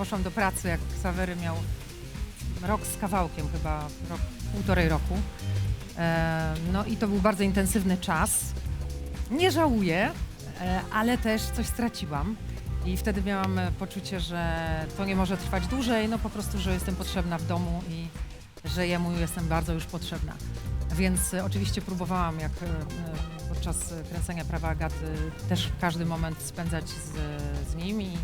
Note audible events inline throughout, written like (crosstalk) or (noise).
poszłam do pracy, jak Sawery miał rok z kawałkiem, chyba rok, półtorej roku. E, no i to był bardzo intensywny czas. Nie żałuję, e, ale też coś straciłam. I wtedy miałam e, poczucie, że to nie może trwać dłużej, no po prostu, że jestem potrzebna w domu i że jemu jestem bardzo już potrzebna. Więc oczywiście próbowałam, jak podczas kręcenia Prawa Agaty, też każdy moment spędzać z, z nim i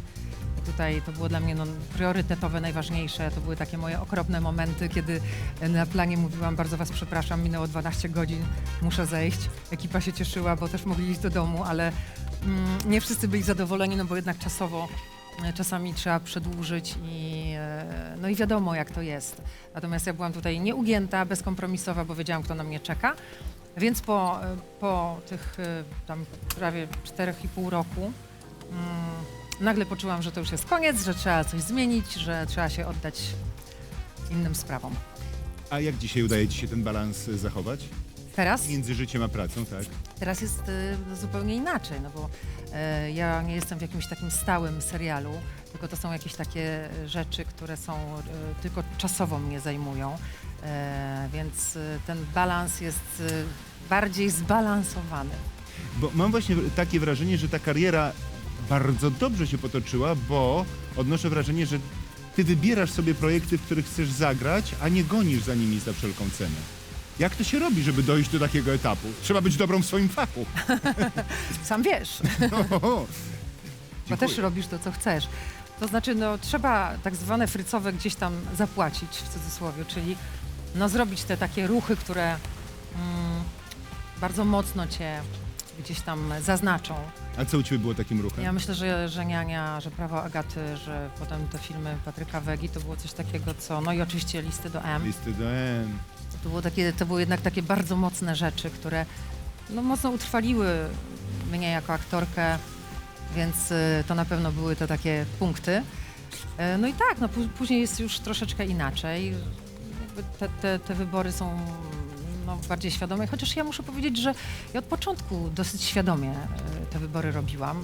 tutaj to było dla mnie no, priorytetowe, najważniejsze. To były takie moje okropne momenty, kiedy na planie mówiłam, bardzo was przepraszam, minęło 12 godzin, muszę zejść. Ekipa się cieszyła, bo też mogli iść do domu, ale mm, nie wszyscy byli zadowoleni, no bo jednak czasowo e, czasami trzeba przedłużyć i e, no i wiadomo jak to jest. Natomiast ja byłam tutaj nieugięta, bezkompromisowa, bo wiedziałam, kto na mnie czeka. Więc po, e, po tych e, tam prawie 4,5 roku mm, nagle poczułam, że to już jest koniec, że trzeba coś zmienić, że trzeba się oddać innym sprawom. A jak dzisiaj udaje ci się ten balans y, zachować? Teraz? Między życiem a pracą, tak? Teraz jest y, zupełnie inaczej, no bo e, ja nie jestem w jakimś takim stałym serialu, tylko to są jakieś takie rzeczy, które są e, tylko czasowo mnie zajmują, e, więc e, ten balans jest e, bardziej zbalansowany. Bo mam właśnie takie wrażenie, że ta kariera bardzo dobrze się potoczyła, bo odnoszę wrażenie, że ty wybierasz sobie projekty, w których chcesz zagrać, a nie gonisz za nimi za wszelką cenę. Jak to się robi, żeby dojść do takiego etapu? Trzeba być dobrą w swoim fachu. (laughs) Sam wiesz, O, bo też robisz to, co chcesz. To znaczy, no, trzeba tak zwane frycowe gdzieś tam zapłacić, w cudzysłowie, czyli no, zrobić te takie ruchy, które mm, bardzo mocno cię gdzieś tam zaznaczą. A co u ciebie było takim ruchem? Ja myślę, że, że Niania, że Prawo Agaty, że potem te filmy Patryka Wegi, to było coś takiego, co... No i oczywiście Listy do M. Listy do M. To, było takie, to były jednak takie bardzo mocne rzeczy, które no, mocno utrwaliły mnie jako aktorkę, więc y, to na pewno były te takie punkty. Y, No i tak, no, pó- później jest już troszeczkę inaczej. Jakby te, te, te wybory są no, bardziej świadome, chociaż ja muszę powiedzieć, że ja od początku dosyć świadomie y, te wybory robiłam.